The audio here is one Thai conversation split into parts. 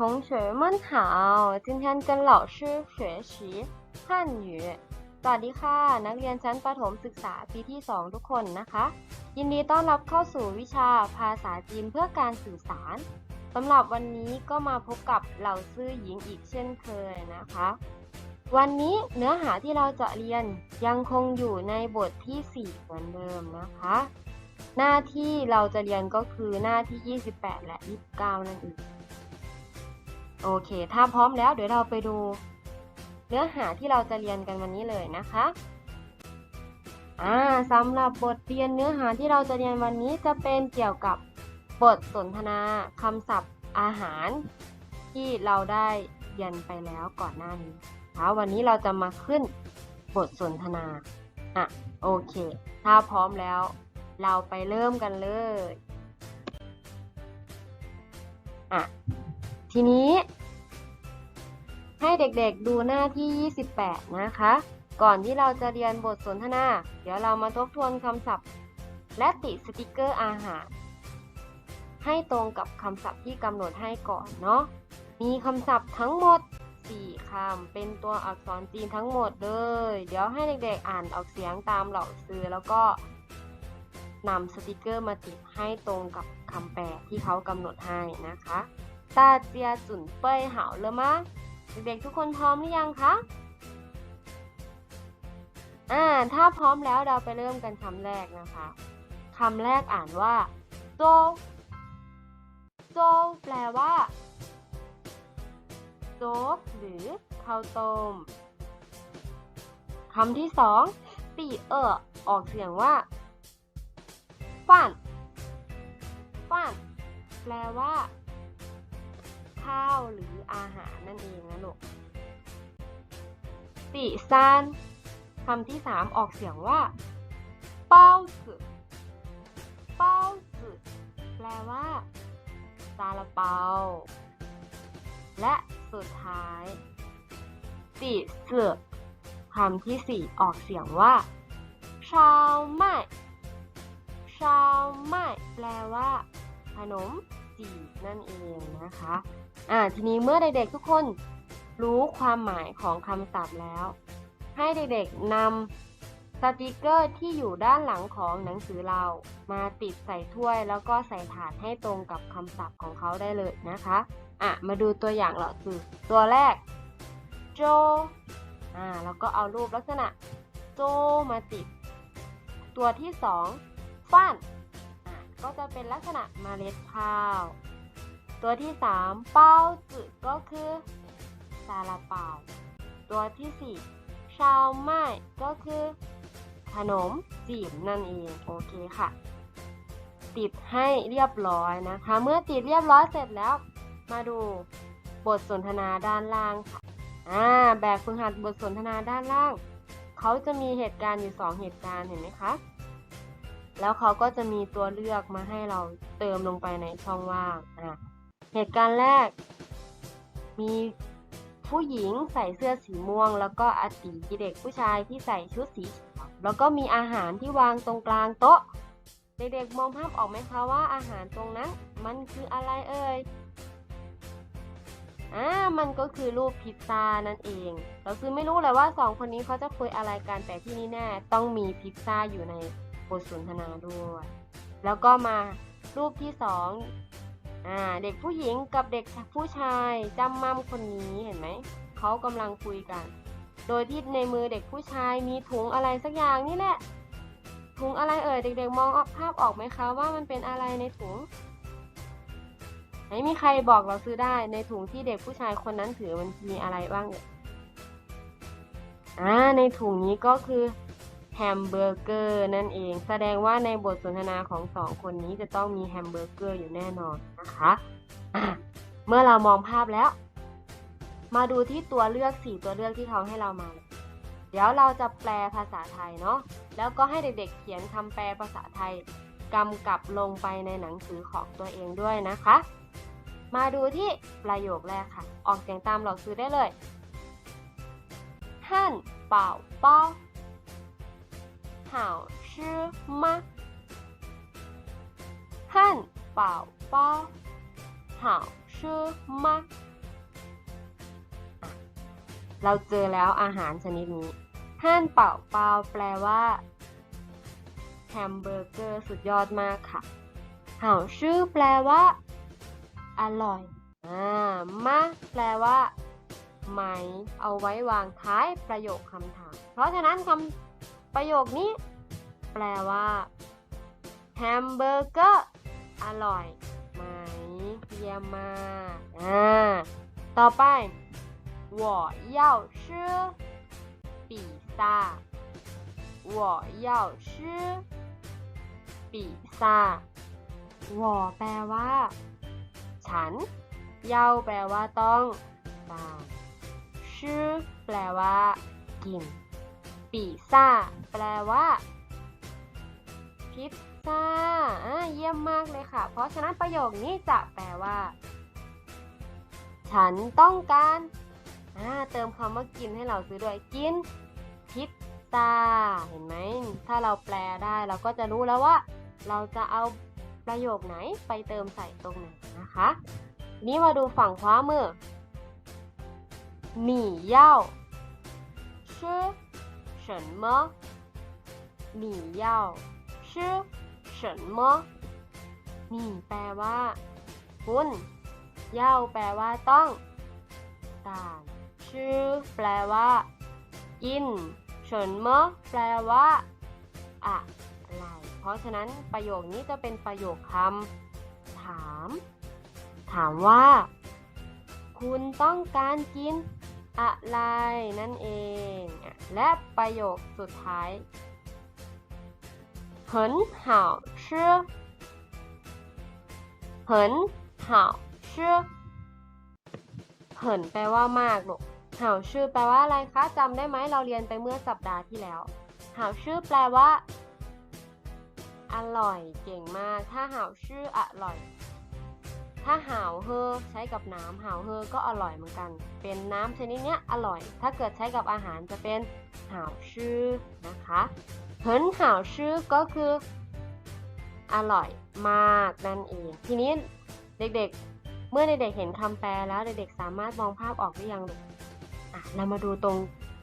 同学们好，今天跟老师学习汉语สวัสดีค่ะ นักเรียนชั้นประถมศึกษาปีที่ 2 ทุกคนนะคะ ยินดีต้อนรับเข้าสู่วิชาภาษาจีนเพื่อการสื่อสารสำหรับวันนี้ก็มาพบกับเหล่าซื่อหญิงอีกเช่นเคยนะคะ วันนี้เนื้อหาที่เราจะเรียนยังคงอยู่ในบทที่ 4 เหมือนเดิมนะคะ หน้าที่เราจะเรียนก็คือหน้าที่ 28 และ 29 นั่นเอง โอเค ถ้าพร้อมแล้วเดี๋ยวเราไปดู เนื้อหาที่เราจะเรียนกันวันนี้เลยนะคะอ่าสำหรับบทเรียนเนื้อหาที่เราจะเรียนวันนี้จะเป็นเกี่ยวกับบทสนทนาคำศัพท์อาหาร ที่เราได้เรียนไปแล้วก่อนหน้านี้นะคะวันนี้เราจะมาขึ้นบทสนทนาอะโอเค ถ้าพร้อมแล้ว เราไปเริ่มกันเลยอะ ทีนี้ ให้เด็กๆดูหน้าที่ 28 นะคะ ก่อนที่เราจะเรียนบทสนทนา เดี๋ยวเรามาทบทวนคำศัพท์ และติดสติกเกอร์อาหาร ให้ตรงกับคำศัพท์ที่กำหนดให้ก่อนเนาะ มีคำศัพท์ทั้งหมด 4คำเป็นตัวอักษรจีนทั้งหมดเลย เดี๋ยวให้เด็กๆอ่านออกเสียงตามเหล่าซื้อแล้วก็นำสติกเกอร์มาติดให้ตรงกับคำแปลที่เขากำหนดให้นะคะ ตาเจียสุนเป้ยเหาเลยมะเด็กๆทุกคนพร้อมหรือยังคะอ่าถ้าพร้อมแล้วเราไปเริ่มกันคำแรกนะคะคำแรกอ่านว่าโจโจแปลว่าโจ๊กหรือข้าวต้มคำที่สองตีเออออกเสียงว่าฟันฟันแปลว่า ข้าวหรืออาหารนั่นเองนะลูกติซานคำที่สามออกเสียงว่าเป้าสึเป้าสึแปลว่าซาลาเปา และสุดท้ายติเสือคำที่สี่ออกเสียงว่าชาวไม่ชาวไม่แปลว่าขนมจีบนั่นเองนะคะ อ่าทีนี้เมื่อเด็กๆทุกคนรู้ความหมายของคำศัพท์แล้ว ให้เด็กๆนำสติกเกอร์ที่อยู่ด้านหลังของหนังสือเรามาติดใส่ถ้วยแล้วก็ใส่ถาดให้ตรงกับคำศัพท์ของเขาได้เลยนะคะอะมาดูตัวอย่างเหล่าคือตัวแรกโจอ่าแล้วก็เอารูปลักษณะโจมาติด ตัวที่สองฟ้านอะก็จะเป็นลักษณะมเมล็ดข้าว ตัวที่สามเป้าจืก็คือซาลาเปา ตัวที่สี่ชาวไม้ก็คือ ขนมจีบนั่นเอง โอเคค่ะ ติดให้เรียบร้อยนะคะ เมื่อติดเรียบร้อยเสร็จแล้ว มาดูบทสนทนาด้านล่างค่ะ อ่า แบบฝึกหัดบทสนทนาด้านล่าง เขาจะมีเหตุการณ์อยู่สองเหตุการณ์เห็นไหมคะ แล้วเขาก็จะมีตัวเลือกมาให้เราเติมลงไปในช่องว่าง อ่า เหตุการณ์แรก มีผู้หญิงใส่เสื้อสีม่วง แล้วก็อาตีเด็กผู้ชายที่ใส่ชุดสีเขียวแล้วก็มีอาหารที่วางตรงกลางโต๊ะ เด็กๆมองภาพออกไหมคะว่าอาหารตรงนั้น มันคืออะไรเอ่ยอ่ามันก็คือรูปพิซซ่านั่นเอง เราคือไม่รู้เลยว่าสองคนนี้เขาจะคุยอะไรกันแต่ที่นี่แน่ต้องมีพิซซ่าอยู่ในบทสนทนาด้วย แล้วก็มารูปที่สอง อ่าเด็กผู้หญิงกับเด็กผู้ชายจำมั่มคนนี้เห็นไหมเขากำลังคุยกัน โดยที่ในมือเด็กผู้ชายมีถุงอะไรสักอย่างนี่แหละ ถุงอะไรเอ่ยเด็กๆ มองออกภาพออกไหมคะว่ามันเป็นอะไรในถุงไม่มีใครบอกเราซื้อได้ในถุงที่เด็กผู้ชายคนนั้นถือมันมีอะไรบ้างเนี่ยอ่าในถุงนี้ก็คือ แฮมเบอร์เกอร์นั่นเอง แสดงว่าในบทสนทนาของสองคนนี้จะต้องมีแฮมเบอร์เกอร์อยู่แน่นอนนะคะะเมื่อเรามองภาพแล้ว มาดูที่ตัวเลือกสี่ตัวเลือกที่เขาให้เรามา เดี๋ยวเราจะแปลภาษาไทยเนาะแล้วก็ให้เด็กๆเขียนคำแปลภาษาไทยกำกับลงไปในหนังสือของตัวเองด้วยนะคะ มาดูที่ประโยคแรกค่ะ ออกเสียงตามหลอกซื้อได้เลยท่านเป่าเป้า 好吃吗汉堡包好吃吗 เราเจอแล้วอาหารชนิดนี้ห่านเป่าเปาแปลว่าแฮมเบอร์เกอร์สุดยอดมากค่ะเห่าชื่อแปลว่า อร่อยอ่ามะแปลว่า ไหม เอาไว้วางท้ายประโยคคำถาม เพราะฉะนั้นคำ ประโยคนี้ แปลว่าแฮมเบอร์เกอร์อร่อยไหมเยี่ยมมากอ่าต่อไป我要吃比萨我要吃比萨我แปลว่า ฉัน เย้าแปลว่าต้องการชื่อแปลว่า กิน ปิซ่า แปลว่า พิซซ่าเยี่ยมมากเลยค่ะ เพราะฉะนั้นประโยคนี้จะแปลว่า ฉันต้องการเติมคำว่ากินให้เราซื้อด้วยกิน พิซซ่า เห็นไหม ถ้าเราแปลได้เราก็จะรู้แล้วว่า เราจะเอาประโยคไหนไปเติมใส่ตรงไหนนะคะ นี้มาดูฝั่งขวามือหนีเย่าชื่อ 什么你要吃什么นี่แปลว่า คุณเย่าแปลว่าต้องการชื่อแปลว่า กินเฉินเมอแปลว่าอะไร เพราะฉะนั้นประโยคนี้จะเป็นประโยคคำถาม ถามว่า คุณต้องการกิน อะไรนั่นเองอ่ะและประโยคสุดท้าย很好吃很好吃很แปลว่ามากลูกหาวชื่อแปลว่าอะไรคะจำได้ไหมเราเรียนไปเมื่อสัปดาห์ที่แล้วหาวชื่อแปลว่า อร่อยเก่งมาก ถ้าหาวชื่ออร่อย ถ้าหาวเฮอใช้กับน้ำหาวเฮอก็อร่อยเหมือนกัน เป็นน้ำชนิดเนี้ยอร่อย ถ้าเกิดใช้กับอาหารจะเป็นหาวชื่อนะคะเหินหาวชื่อก็คืออร่อยมากนั่นเอง ทีนี้เด็กๆ เมื่อเด็กๆเห็นคำแปลแล้วเด็กๆสามารถมองภาพออกหรือยังลูกอะเรามาดูตรง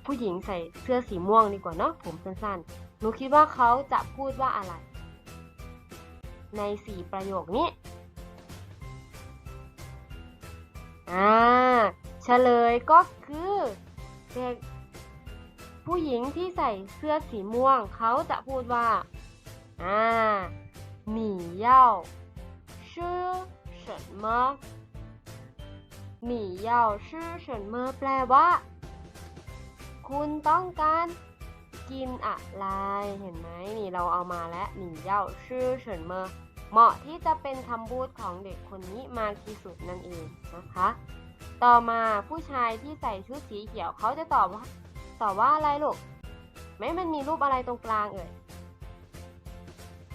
ผู้หญิงใส่เสื้อสีม่วงดีกว่าเนาะผมสั้นๆหนูคิดว่าเขาจะพูดว่าอะไร ในสี่ประโยคนี้ อ่าเฉลยก็คือเด็กผู้หญิงที่ใส่เสื้อสีม่วง เขาจะพูดว่า อ่า你要吃什么你要吃什么แปลว่า คุณต้องการกินอะไร เห็นไหมนี่เราเอามาแล้ว你要吃什么 เหมาะที่จะเป็นคำพูดของเด็กคนนี้มากที่สุดนั่นเองนะคะ ต่อมาผู้ชายที่ใส่ชุดสีเขียวเขาจะตอบว่าตอบว่าอะไรลูกไหมมันมีรูปอะไรตรงกลางเอ่ย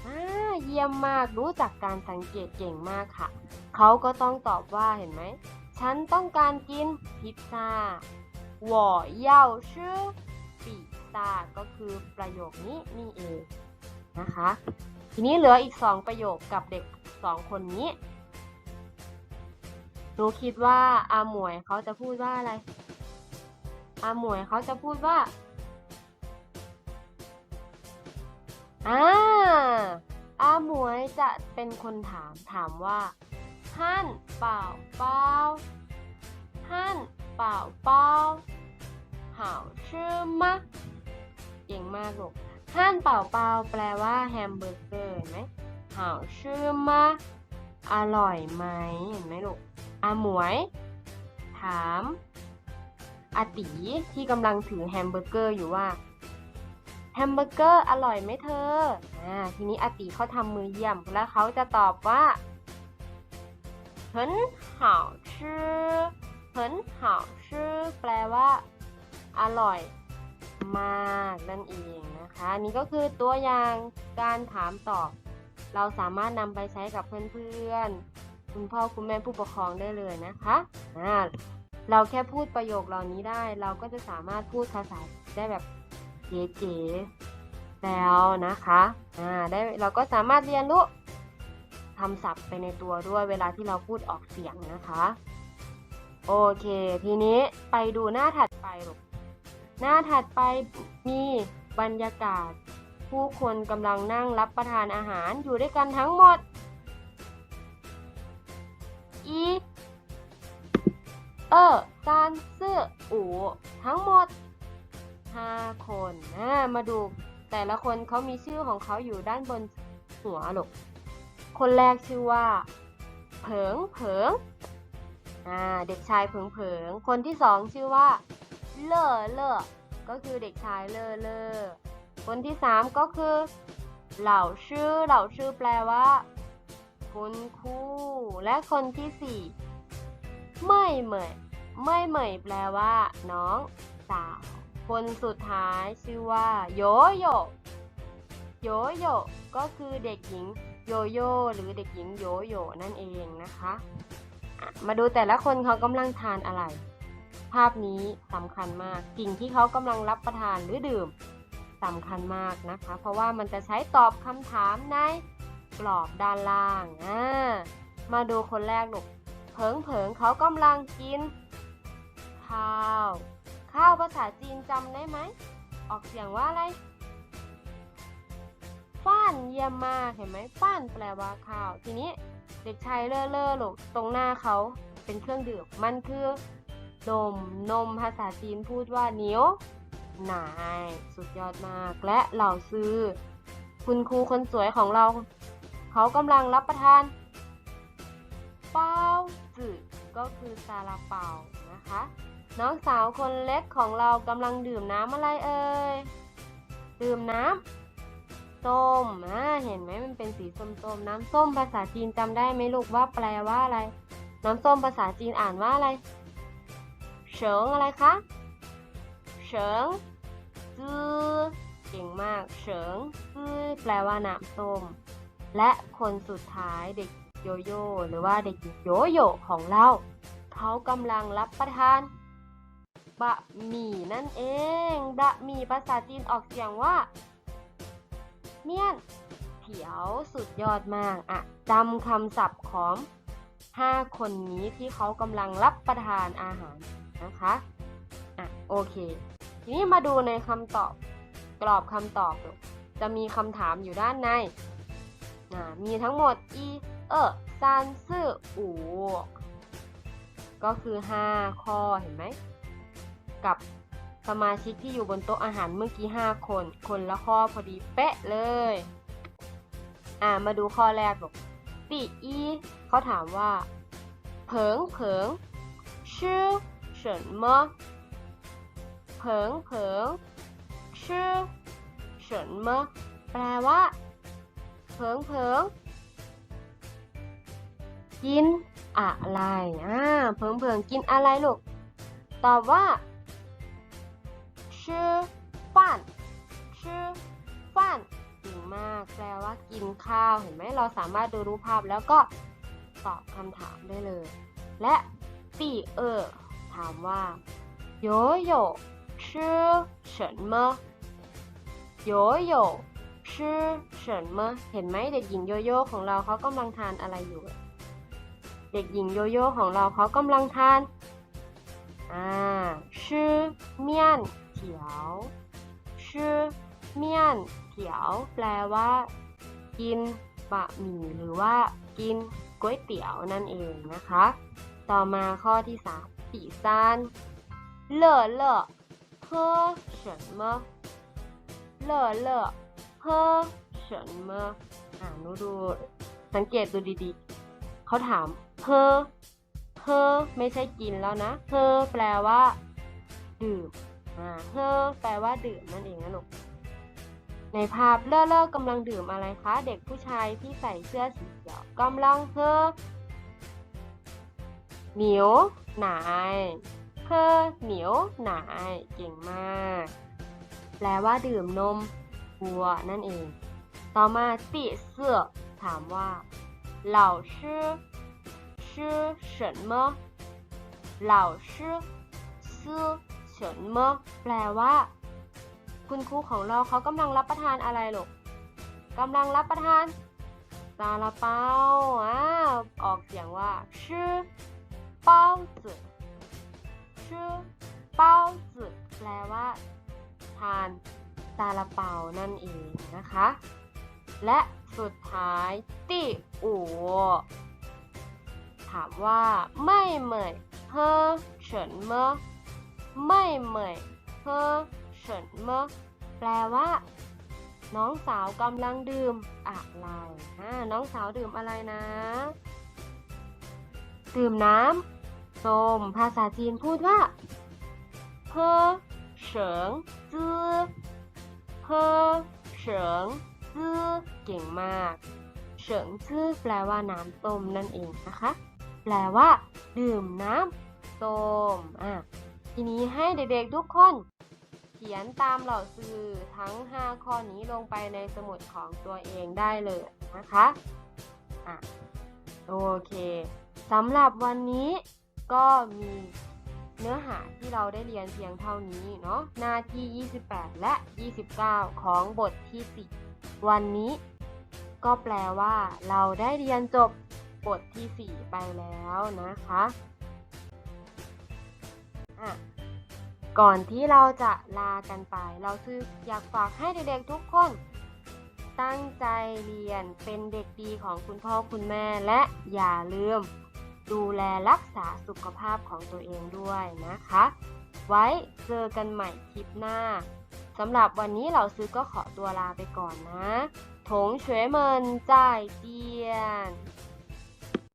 อ่าเยี่ยมมากรู้จักการสังเกตเก่งมากค่ะ เขาก็ต้องตอบว่าเห็นไหม ฉันต้องการกินพิซซ่า我要吃พิซซ่าก็คือประโยคนี้นี่เองนะคะ ทีนี้เหลืออีกสองประโยคกับเด็กสองคนนี้ หนูคิดว่าอาหมวยเขาจะพูดว่าอะไร อาหมวยเขาจะพูดว่า อ่า อาหมวยจะเป็นคนถาม ถามว่าฮั่นเปล่าเปล่าฮั่นเปล่าเปล่า好吃吗เก่งมากลูก ฮั่นเปล่าเปล่าแปลว่าแฮมเบอร์เกอร์เห็นไหม好吃吗อร่อยไหมเห็นไหมลูก อาหมวย ถามอาตีที่กำลังถือแฮมเบอร์เกอร์อยู่ว่า แฮมเบอร์เกอร์อร่อยไหมเธอ อ่า ทีนี้อาตีเขาทำมือเยี่ยม แล้วเขาจะตอบว่า很好吃很好吃แปลว่า อร่อย มากนั่นเองนะคะนี่ก็คือตัวอย่างการถามตอบ เราสามารถนำไปใช้กับเพื่อนๆ คุณพ่อคุณแม่ผู้ปกครองได้เลยนะคะอ่าเราแค่พูดประโยคเหล่านี้ได้ เราก็จะสามารถพูดภาษาได้แบบเก๋ๆแล้วนะคะอ่าได้เราก็สามารถเรียนรู้คำศัพท์ไปในตัวด้วยเวลาที่เราพูดออกเสียงนะคะ โอเค ทีนี้ไปดูหน้าถัดไปลูก หน้าถัดไปมีบรรยากาศ ผู้คนกำลังนั่งรับประทานอาหารอยู่ด้วยกันทั้งหมด อีเออซานซื่ออูทั้งหมด 5 คนนะมาดูแต่ละคนเขามีชื่อของเขาอยู่ด้านบนหัวหลกคนแรกชื่อว่า เผิงเผิง อ่า เด็กชายเผิงเผิง คนที่สองชื่อว่า เลอเลอก็คือเด็กชายเลอเลอคนที่สามก็คือ เหล่าชื่อเหล่าชื่อแปลว่าคุณครูและคนที่สี่ไม่เหมยไม่เหมยแปลว่า น้องสาว คนสุดท้ายชื่อว่าโยโยโยโยก็คือเด็กหญิงโยโย่หรือเด็กหญิงโยโย่นั่นเองนะคะ มาดูแต่ละคนเขากำลังทานอะไร ภาพนี้สำคัญมากสิ่งที่เขากำลังรับประทานหรือดื่มสำคัญมากนะคะ เพราะว่ามันจะใช้ตอบคำถามในกรอบด้านล่างอ่ามาดูคนแรกลูกเผิงเผิงเขากำลังกิน ข้าว ข้าวภาษาจีนจำได้ไหม ออกเสียงว่าอะไรฟ้านเยี่ยมมากเห็นไหมฟ้านแปลว่าข้าว ทีนี้เด็กชายเล่อเล่อลูกตรงหน้าเขาเป็นเครื่องดื่มมันคือ นม นมภาษาจีนพูดว่าเหนียวหนายสุดยอดมาก และเหล่าซื้อ คุณครูคนสวยของเรา เขากำลังรับประทาน เป้าจืดก็คือซาลาเปานะคะ น้องสาวคนเล็กของเรากำลังดื่มน้ำอะไรเอ่ย ดื่มน้ำส้มอ่าเห็นไหมมันเป็นสีส้มๆ น้ำส้มภาษาจีนจำได้ไหมลูกว่าแปลว่าอะไร น้ำส้มภาษาจีนอ่านว่าอะไร เฉิงอะไรคะ เฉิงจื้อเก่งมาก เฉิงจื้อแปลว่าน้ำส้ม และคนสุดท้ายเด็กโยโย่หรือว่าเด็กหญิงโยโย่ของเรา เขากำลังรับประทานบะหมี่นั่นเอง บะหมี่ภาษาจีนออกเสียงว่า เมี่ยนเถียวสุดยอดมากอะจำคำศัพท์ของ 5 คนนี้ที่เขากำลังรับประทานอาหาร นะคะอะโอเค ทีนี้มาดูในคำตอบกรอบคำตอบจะมีคำถามอยู่ด้านในมีทั้งหมดอีเออซานซื่ออูก็คือ 5 ข้อเห็นไหม กับสมาชิกที่อยู่บนโต๊ะอาหารเมื่อกี้ 5 คน คนละข้อพอดีเป๊ะเลย อ่ามาดูข้อแรกบอกตีอีเขาถามว่า เผิงเผิงชื่อ 什么เผิงเผิงชื่อเฉินเมอแปลว่าเผิงเผิงกินอะไรอ่าเผิงเผิงกินอะไรลูก ตอบว่าชื่อฟันชื่อฟันจริมาก แปลว่ากินข้าว เห็นไหมเราสามารถดูรูปภาพแล้วก็ตอบคำถามได้เลย และปีเออ ถามว่าโยโย่吃什么โยโย่吃什么เห็นไหมเด็กหญิงโยโย่ของเราเขากำลังทานอะไรอยู่ เด็กหญิงโยโย่ของเราเขากำลังทานอ่าชื่อเมี่ยนเขียวชื่อเมี่ยนเขียวแปลว่า กินบะหมี่หรือว่ากินก๋วยเตี๋ยวนั่นเองนะคะ ต่อมาข้อที่สาม ปีซานเล่อเล่อ喝什么เล่อเล่อ喝什么อ่าหนูดูสังเกตดูดีๆ เขาถามเฮอเฮอไม่ใช่กินแล้วนะเฮอแปลว่า ดื่มอ่าเฮอแปลว่าดื่มนั่นเองนะลูก ในภาพเล่อเล่อกำลังดื่มอะไรคะ เด็กผู้ชายที่ใส่เสื้อสีเขียวกำลังเฮอ เหนียวหนายเฮอเหนียวหนายเก่งมาก แปลว่าดื่มนมวัวนั่นเอง ต่อมาตีเสื้อถามว่าเหล่าชื่อชื่อ什么เหล่าชื่อชื่อ什么แปลว่า คุณครูของเราเขากำลังรับประทานอะไรลูกกำลังรับประทานซาลาเปาอ่าออกเสียงว่าชื่อเ ป้าจืชื่อเป้าจืดแปลว่า ทานซาลาเปานั่นเองนะคะ และสุดท้ายที่อูถามว่าไม่เหมยเฮอเฉินเมอไม่เหมยเฮอเฉินเมอแปลว่า น้องสาวกำลังดื่มอะไรน้องสาวดื่มอะไรนะ ดื่มน้ำ ส้ม ภาษาจีนพูดว่าเพอเฉิงจื้อเพอเฉิงจื้อเก่งมาก เฉิงจื้อแปลว่าน้ำส้มนั่นเองนะคะ แปลว่า ดื่มน้ำส้มอะทีนี้ให้เด็กๆทุกคน เขียนตามเหล่าซื้อทั้ง 5 ข้อนี้ลงไปในสมุดของตัวเองได้เลยนะคะอะโอเคสำหรับวันนี้ ก็มีเนื้อหาที่เราได้เรียนเพียงเท่านี้เนาะหน้าที่ 28 และ 29 ของบทที่4วันนี้ ก็แปลว่าเราได้เรียนจบบทที่ 4 ไปแล้วนะคะอะก่อนที่เราจะลากันไป เราคืออยากฝากให้เด็กๆทุกคน ตั้งใจเรียนเป็นเด็กดีของคุณพ่อคุณแม่และอย่าลืม ดูแลรักษาสุขภาพของตัวเองด้วยนะคะ ไว้เจอกันใหม่คลิปหน้าสำหรับวันนี้เราซื้อก็ขอตัวลาไปก่อนนะถงเฉวยเมินจ่ายเจียน